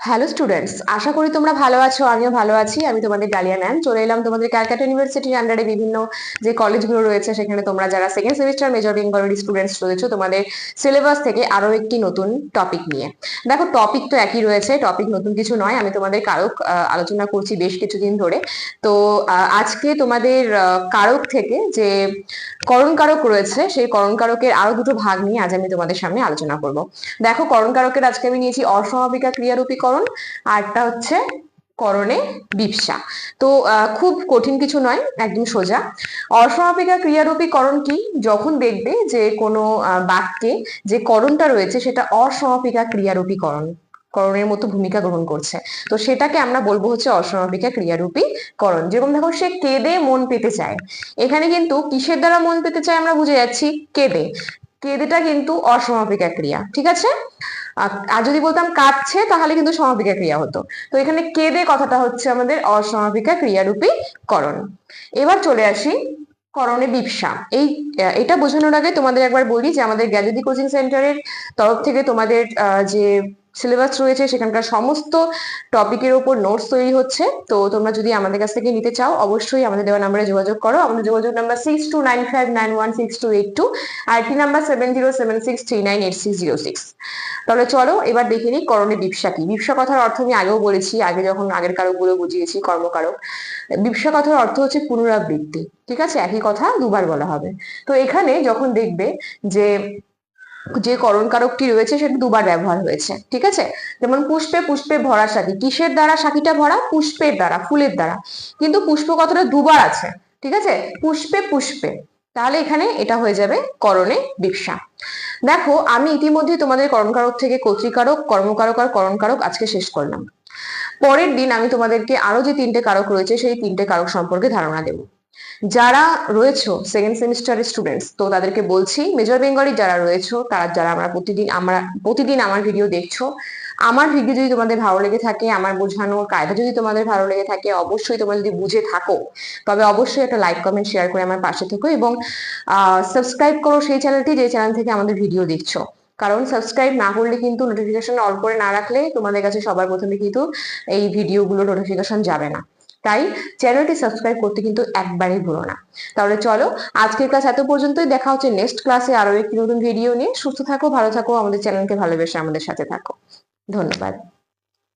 Hello students আশা করি তোমরা ভালো আছো, আমিও ভালো আছি। আমি তোমাদের ডালিয়া ম্যাম চলে এলাম তোমাদের ক্যালকাটা ইউনিভার্সিটির আন্ডারে বিভিন্ন যে কলেজগুলো রয়েছে, সেখানে তোমরা যারা সেকেন্ড সেমিস্টার মেজর বেঙ্গলের স্টুডেন্টস রয়েছে, তোমাদের সিলেবাস থেকে আরও একটি নতুন টপিক নিয়ে। দেখো টপিক তো একই রয়েছে টপিক নতুন কিছু নয়। আমি তোমাদের কারক আলোচনা করছি বেশ কিছুদিন ধরে। তো আজকে তোমাদের কারক থেকে যে করণ কারক রয়েছে, সেই করণ কারকের আরও দুটো ভাগ নিয়ে আজ আমি তোমাদের সামনে আলোচনা করব। দেখো, করণ কারকের আজকে আমি নিয়েছি অসমাপিকা ক্রিয়ারূপীকরণ আরটা হচ্ছে করণে বিপসা তো খুব কঠিন কিছু নয়, একদম সোজা। অসমাপিকা ক্রিয়ারূপীকরণ কি? যখন দেখবে যে কোনো বাক্যে যে করণটা রয়েছে সেটা অসমাপিকা ক্রিয়ারূপীকরণ করণের মতো ভূমিকা গ্রহণ করছে। তো সেটাকে আমরা বলব হচ্ছে অসমাপিকা ক্রিয়ারূপী করণ। যেরকম দেখো, সে কেঁদে মন পেতে চায়। এখানে কিন্তু কিসের দ্বারা মন পেতে চায় আমরা বুঝে যাচ্ছি? কেঁদে। কেঁদেটা কিন্তু অসমাপিকা ক্রিয়া, ঠিক আছে? আর- যদি বলতাম কাঁদছে, তাহলে কিন্তু সমাপিকা ক্রিয়া হতো। তো এখানে কেঁদে কথাটা হচ্ছে আমাদের অসমাপিকা ক্রিয়ারূপী করণ। এবার চলে আসি করণে বিপসা এই এটা বোঝানোর আগে তোমাদের একবার বলি যে আমাদের গ্যালারি কোচিং সেন্টারের তরফ থেকে তোমাদের যে সিলেবাস রয়েছে, সেখানকার সমস্ত টপিকের উপর নোটস তৈরি হচ্ছে। তো তোমরা যদি আমাদের কাছ থেকে নিতে চাও, অবশ্যই আমাদের দেওয়া নাম্বারে যোগাযোগ করো। আমাদের যোগাযোগ number six two nine five nine one six two eight two আর একটি number seven zero seven six three nine eight six zero six তাহলে চলো এবার দেখে নিই করণে বিপসা কি। বিপসা কথার অর্থ আমি আগেও বলেছি, আগে যখন আগের কারকগুলো বুঝিয়েছি, কর্মকারক। বিপসা কথার অর্থ হচ্ছে পুনরাবৃত্তি। ঠিক আছে? একই কথা দুবার বলা হবে। তো এখানে যখন দেখবে যে যে করণ কারকটি রয়েছে সেটা দুবার ব্যবহার হয়েছে, ঠিক আছে? যেমন পুষ্পে পুষ্পে ভরা সাকি কিসের দ্বারা সাকিটা ভরা? পুষ্পের দ্বারা, ফুলের দ্বারা। কিন্তু পুষ্প কথাটা দুবার আছে, ঠিক আছে? পুষ্পে পুষ্পে। তাহলে এখানে এটা হয়ে যাবে করণে বিপসা দেখো, আমি ইতিমধ্যে তোমাদের করণকারক থেকে কর্তৃকারক, কর্মকারক আর করণকারক আজকে শেষ করলাম। পরের দিন আমি তোমাদেরকে আরও যে তিনটে কারক রয়েছে, সেই তিনটে কারক সম্পর্কে ধারণা দেব। যারা রয়েছো সেকেন্ড সেমিস্টারের স্টুডেন্টস তো তাদেরকে বলছি মেজর বেঙ্গলি যারা রয়েছো, তারা যারা আমরা প্রতিদিন আমরা প্রতিদিন আমার ভিডিও দেখছ, আমার ভিডিও যদি তোমাদের ভালো লেগে থাকে, আমার বোঝানোর কায়দা যদি তোমাদের ভালো লেগে থাকে, অবশ্যই তোমরা যদি বুঝে থাকো, তবে অবশ্যই একটা লাইক কমেন্ট শেয়ার করে আমার পাশে থেকো এবং সাবস্ক্রাইব করো সেই চ্যানেলটি যে চ্যানেল থেকে আমাদের ভিডিও দেখছ। কারণ সাবস্ক্রাইব না করলে কিন্তু নোটিফিকেশন অন করে না রাখলে তোমাদের কাছে সবার প্রথমে কিন্তু এই ভিডিওগুলো নোটিফিকেশন যাবে না। তাই চ্যানেলটি সাবস্ক্রাইব করতে কিন্তু একবারেই ভুলো না। তাহলে চলো, আজকের ক্লাস এত পর্যন্তই, দেখা হচ্ছে নেক্সট ক্লাসে আরও একটি নতুন ভিডিও নিয়ে। সুস্থ থাকো, ভালো থাকো, আমাদের চ্যানেলকে ভালোবেসে আমাদের সাথে থাকো। ধন্যবাদ।